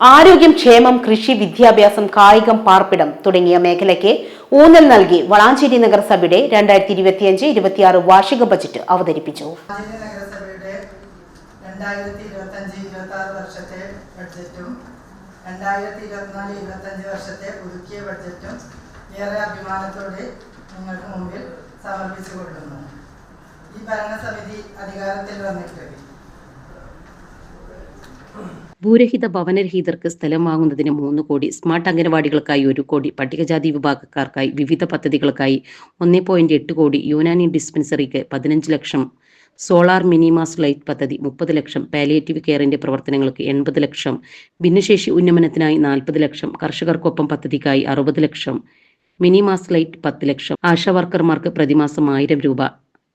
ആരോഗ്യം ക്ഷേമം കൃഷി വിദ്യാഭ്യാസം കായികം പാർപ്പിടം തുടങ്ങിയ മേഖലയ്ക്ക് ഊന്നൽ നൽകി വളാഞ്ചേരി നഗരസഭയുടെ രണ്ടായിരത്തി ഇരുപത്തിയഞ്ച് ഇരുപത്തിയാറ് വാർഷിക ബജറ്റ് അവതരിപ്പിച്ചു. ഇരുപത്തി ആറ് വർഷത്തെ ബഡ്ജറ്റും രണ്ടായിരത്തി ഇരുപത്തിനാല് ഇരുപത്തഞ്ച് വർഷത്തെ പുതുക്കിയ ബഡ്ജറ്റും അഭിമാനത്തോടെ മുമ്പിൽ ഈ ഭരണസമിതി അധികാരത്തിൽ വന്നിട്ട് ഭൂരഹിത ഭവനരഹിതർക്ക് സ്ഥലം വാങ്ങുന്നതിന് മൂന്ന് കോടി സ്മാർട്ട് അംഗനവാടികൾക്കായി ഒരു കോടി പട്ടികജാതി വിഭാഗക്കാർക്കായി വിവിധ പദ്ധതികൾക്കായി ഒന്നേ പോയിന്റ് എട്ട് കോടി യുനാനി ഡിസ്പെൻസറിക്ക് പതിനഞ്ച് ലക്ഷം സോളാർ മിനിമാസ് ലൈറ്റ് പദ്ധതി മുപ്പത് ലക്ഷം പാലിയേറ്റീവ് കെയറിന്റെ പ്രവർത്തനങ്ങൾക്ക് എൺപത് ലക്ഷം ഭിന്നശേഷി ഉന്നമനത്തിനായി നാൽപ്പത് ലക്ഷം കർഷകർക്കൊപ്പം പദ്ധതിക്കായി അറുപത് ലക്ഷം മിനിമാസ് ലൈറ്റ് പത്ത് ലക്ഷം ആശാ വർക്കർമാർക്ക് പ്രതിമാസം ആയിരം രൂപ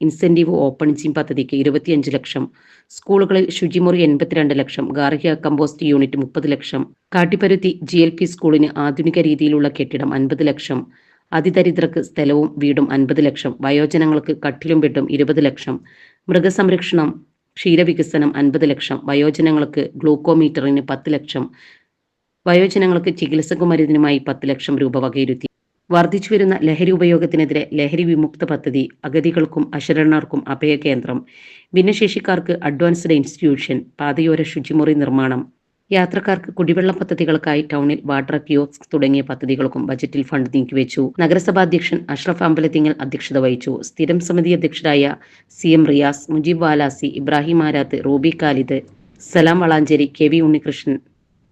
ഇൻസെന്റീവ് ഓപ്പൺ ജിം പദ്ധതിക്ക് ഇരുപത്തിയഞ്ച് ലക്ഷം. സ്കൂളുകളിൽ ശുചിമുറി എൺപത്തിരണ്ട് ലക്ഷം. ഗാർഹിക കമ്പോസ്റ്റ് യൂണിറ്റ് മുപ്പത് ലക്ഷം. കാട്ടിപ്പരുത്തി ജി എൽ പി സ്കൂളിന് ആധുനിക രീതിയിലുള്ള കെട്ടിടം അൻപത് ലക്ഷം. അതിദരിദ്രർക്ക് സ്ഥലവും വീടും അൻപത് ലക്ഷം. വയോജനങ്ങൾക്ക് കട്ടിലും ബെഡും ഇരുപത് ലക്ഷം. മൃഗസംരക്ഷണം ക്ഷീരവികസനം അൻപത് ലക്ഷം. വയോജനങ്ങൾക്ക് ഗ്ലൂക്കോമീറ്ററിന് പത്ത് ലക്ഷം. വയോജനങ്ങൾക്ക് ചികിത്സക മരുന്നിനുമായി പത്ത് ലക്ഷം രൂപ വകയിരുത്തി. വർദ്ധിച്ചു വരുന്ന ലഹരി ഉപയോഗത്തിനെതിരെ ലഹരി വിമുക്ത പദ്ധതി അഗതികൾക്കും അശരണർക്കും അഭയകേന്ദ്രം ഭിന്നശേഷിക്കാർക്ക് അഡ്വാൻസ്ഡ് ഇൻസ്റ്റിറ്റ്യൂഷൻ പാതയോര ശുചിമുറി നിർമ്മാണം യാത്രക്കാർക്ക് കുടിവെള്ള പദ്ധതികൾക്കായി ടൗണിൽ വാട്ടർ കിയോസ്ക് തുടങ്ങിയ പദ്ധതികൾക്കും ബജറ്റിൽ ഫണ്ട് നീക്കിവെച്ചു. നഗരസഭാ അധ്യക്ഷൻ അഷ്റഫ് അമ്പലത്തിങ്ങൽ അധ്യക്ഷത വഹിച്ചു. സ്ഥിരം സമിതി അധ്യക്ഷരായ C M Riyas Mujeeb Valasi Ibrahim Arath Ruby Khalid Salam Valanchery K V Unnikrishnan